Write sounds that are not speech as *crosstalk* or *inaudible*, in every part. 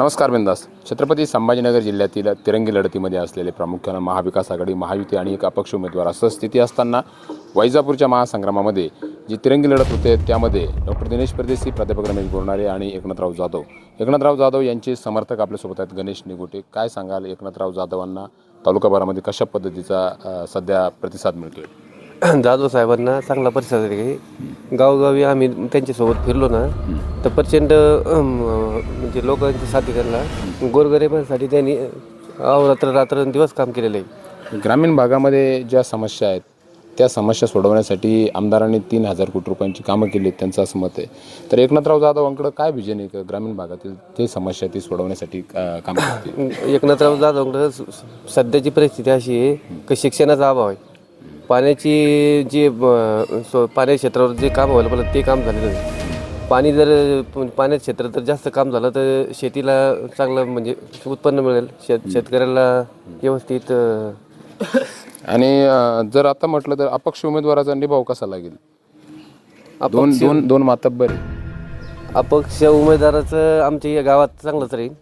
नमस्कार बिंदास छत्रपती संभाजीनगर जिल्ह्यातील तिरंगी लढतीमध्ये असलेले प्रामुख्यानं महाविकास आघाडी महायुती आणि एक अपक्ष उमेदवार असं स्थिती असताना वैजापूरच्या महासंग्रामामध्ये जी तिरंगी लढत होते त्यामध्ये डॉक्टर दिनेश परदेशी प्राध्यापक रमेश बोरणारे आणि एकनाथराव जाधव. एकनाथराव जाधव यांचे समर्थक आपल्यासोबत आहेत गणेश निगोटे. काय सांगाल एकनाथराव जाधवांना? तालुकाभरामध्ये कशा पद्धतीचा सध्या प्रतिसाद मिळतोय? *clears throat* जाधव साहेबांना चांगला प्रतिसाद आहे गावोगावी आम्ही त्यांच्यासोबत फिरलो ना तर प्रचंड म्हणजे लोकांची साथी करला गोरगरिबांसाठी त्यांनी अवरात्र रात्र दिवस काम केलेलं आहे. ग्रामीण भागामध्ये ज्या समस्या आहेत त्या समस्या सोडवण्यासाठी आमदारांनी तीन हजार कोटी रुपयांची कामं केली आहेत त्यांचं असं मत आहे. तर एकनाथराव जाधवांकडं काय विजन आहे का ग्रामीण भागातील ते समस्या ती सोडवण्यासाठी काम एकनाथराव जाधवकडं सध्याची परिस्थिती अशी आहे की शिक्षणाचा अभाव आहे. पाण्याची जी सो- पाण्या क्षेत्रावर जे काम व्हायला पाहिजे ते काम झालेलं नाही पाणी जर प- पाण्यात क्षेत्रात जर जास्त काम झालं तर शेतीला चांगलं म्हणजे उत्पन्न मिळेल. शेत शेतकऱ्याला व्यवस्थित आणि जर आता म्हटलं तर अपक्ष उमेदवाराचा निभाव कसा लागेल? दोन अपक्ष दोन दोन मातब्बर आहे. अपक्ष उमेदवाराचं आमच्या या गावात चांगलंच राहील.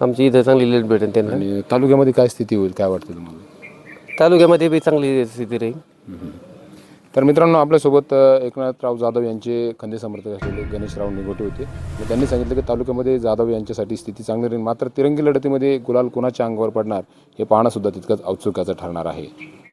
आमची इथं चांगली लीड भेटेल त्यांना. आणि तालुक्यामध्ये काय स्थिती होईल काय वाटतं तुम्हाला? तालुक्यामध्ये बी चांगली स्थिती राहील. तर मित्रांनो आपल्यासोबत अ, एकनाथराव जाधव यांचे खंदे समर्थक असलेले गणेशराव निगोटे होते. आणि त्यांनी सांगितलं की तालुक्यामध्ये जाधव यांच्यासाठी स्थिती चांगली राहील. मात्र तिरंगी लढतीमध्ये गुलाल कोणाच्या अंगावर पडणार हे पाहणंसुद्धा तितकंच औत्सुक्याचं ठरणार आहे.